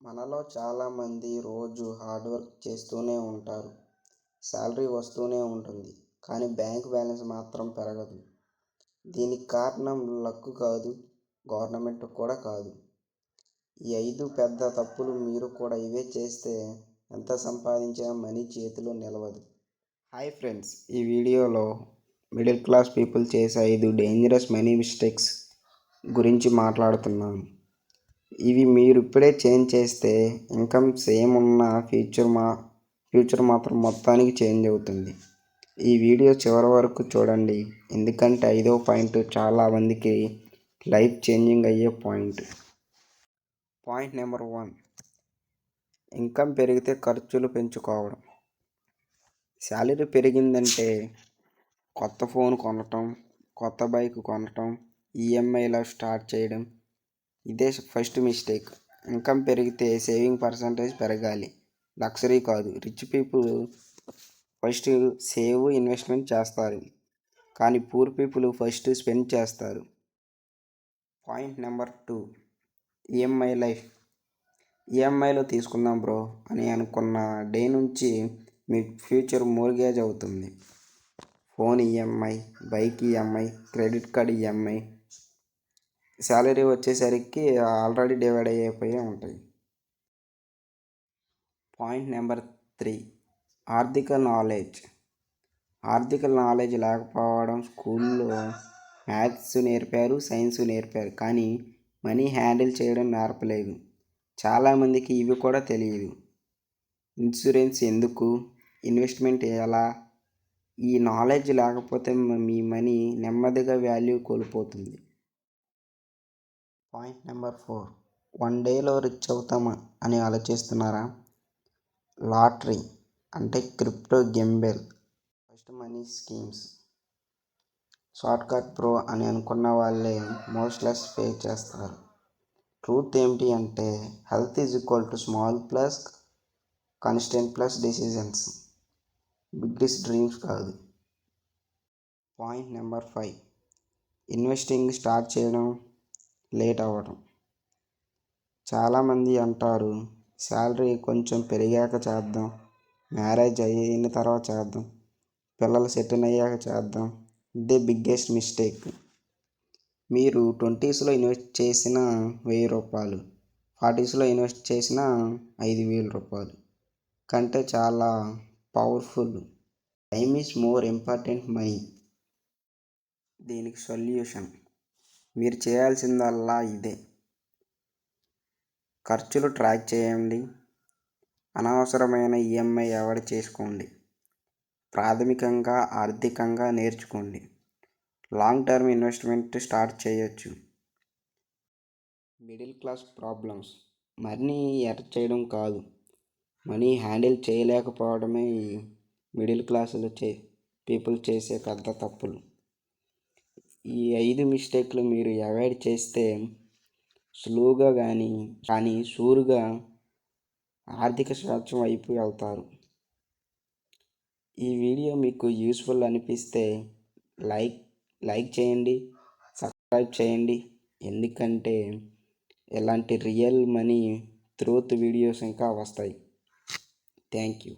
మనలో చాలామంది రోజు హార్డ్ వర్క్ చేస్తూనే ఉంటారు. శాలరీ వస్తూనే ఉంటుంది. కానీ బ్యాంక్ బ్యాలెన్స్ మాత్రం పెరగదు. దీనికి కారణం లక్ కాదు గవర్నమెంట్ కూడా కాదు. ఈ ఐదు పెద్ద తప్పులు మీరు కూడా ఇవే చేస్తే ఎంత సంపాదించినా మనీ చేతిలో నిలవదు. హాయ్ ఫ్రెండ్స్ ఈ వీడియోలో మిడిల్ క్లాస్ పీపుల్ చేసే ఐదు డేంజరస్ మనీ మిస్టేక్స్ గురించి మాట్లాడుతున్నాను. ఇవి మీరు ఇప్పుడే చేంజ్ చేస్తే ఇన్కమ్ సేమ్ ఉన్న ఫ్యూచర్ మా ఫ్యూచర్ మాత్రం మొత్తానికి చేంజ్ అవుతుంది. ఈ వీడియో చివరి వరకు చూడండి. ఎందుకంటే ఐదో పాయింట్ చాలా మందికి లైఫ్ చేంజింగ్ అయ్యే point. Point number one. Income పెరిగితే ఖర్చులు పెంచుకోవడం. శాలరీ పెరిగిందంటే కొత్త ఫోన్ కొనటం కొత్త బైక్ కొనటం ఈఎంఐలో స్టార్ట్ చేయడం ఇదే ఫస్ట్ మిస్టేక్. ఇన్కమ్ పెరిగితే సేవింగ్ పర్సంటేజ్ పెరగాలి. లగ్జరీ కాదు. Rich people first save investment చేస్తారు. కానీ పూర్ పీపుల్ ఫస్ట్ స్పెండ్ చేస్తారు. Point number two. EMI life. ఈఎంఐలో తీసుకుందాం బ్రో అని అనుకున్న డే నుంచి మీ ఫ్యూచర్ మోర్గేజ్ అవుతుంది. Phone EMI bike EMI credit card EMI salary వచ్చేసరికి ఆల్రెడీ డివైడ్ అయిపోయి ఉంటాయి. Point number three. ఆర్థిక నాలెడ్జ్. ఆర్థిక నాలెడ్జ్ లేకపోవడం స్కూల్లో మ్యాథ్స్ నేర్పారు సైన్స్ నేర్పారు. కానీ మనీ హ్యాండిల్ చేయడం నేర్పలేదు. చాలామందికి ఇవి కూడా తెలియదు. ఇన్సూరెన్స్ ఎందుకు? ఇన్వెస్ట్మెంట్ ఎలా? ఈ నాలెడ్జ్ లేకపోతే మీ మనీ నెమ్మదిగా వాల్యూ కోల్పోతుంది. పాయింట్ నెంబర్ ఫోర్ వన్ డేలో రిచ్ అవుతామా అని ఆలోచిస్తున్నారా? లాటరీ అంటే crypto gamble fast money schemes shortcut pro అని అనుకున్న వాళ్ళే మోస్ట్ లెస్ పే చేస్తారు. ట్రూత్ ఏమిటి అంటే health is equal to small plus constant plus decisions biggest dreams కాదు. Point number five investing start చేయడం. లేట్ అవ్వడం చాలామంది అంటారు శాలరీ కొంచెం పెరిగాక చేద్దాం మ్యారేజ్ అయిన తర్వాత చేద్దాం పిల్లలు సెటిల్ అయ్యాక చేద్దాం ఇదే బిగ్గెస్ట్ మిస్టేక్. మీరు ట్వంటీస్లో ఇన్వెస్ట్ చేసిన వెయ్యి రూపాయలు ఫార్టీస్లో ఇన్వెస్ట్ చేసిన ఐదు వేల రూపాయలు కంటే చాలా powerful. Time is more important money. దీనికి సొల్యూషన్. మీరు చేయాల్సిందల్లా ఇదే. ఖర్చులు ట్రాక్ చేయండి. అనవసరమైన ఈఎంఐ అవాయిడ్ చేసుకోండి. ప్రాథమికంగా ఆర్థికంగా నేర్చుకోండి. లాంగ్ టర్మ్ ఇన్వెస్ట్మెంట్ స్టార్ట్ చేయొచ్చు. Middle class problems. Money earn చేయడం కాదు. మనీ హ్యాండిల్ చేయలేకపోవడమే మిడిల్ క్లాసులు చే పీపుల్ చేసే పెద్ద తప్పులు. ఈ ఐదు మిస్టేక్లు మీరు అవాయిడ్ చేస్తే స్లోగా కానీ కానీ సూరుగా ఆర్థిక స్వచ్ఛం వైపు వెళ్తారు ఈ వీడియో మీకు యూస్ఫుల్ అనిపిస్తే లైక్ లైక్ చేయండి సబ్స్క్రైబ్ చేయండి. ఎందుకంటే ఇలాంటి రియల్ మనీ త్రూత్ వీడియోస్ ఇంకా వస్తాయి. Thank you.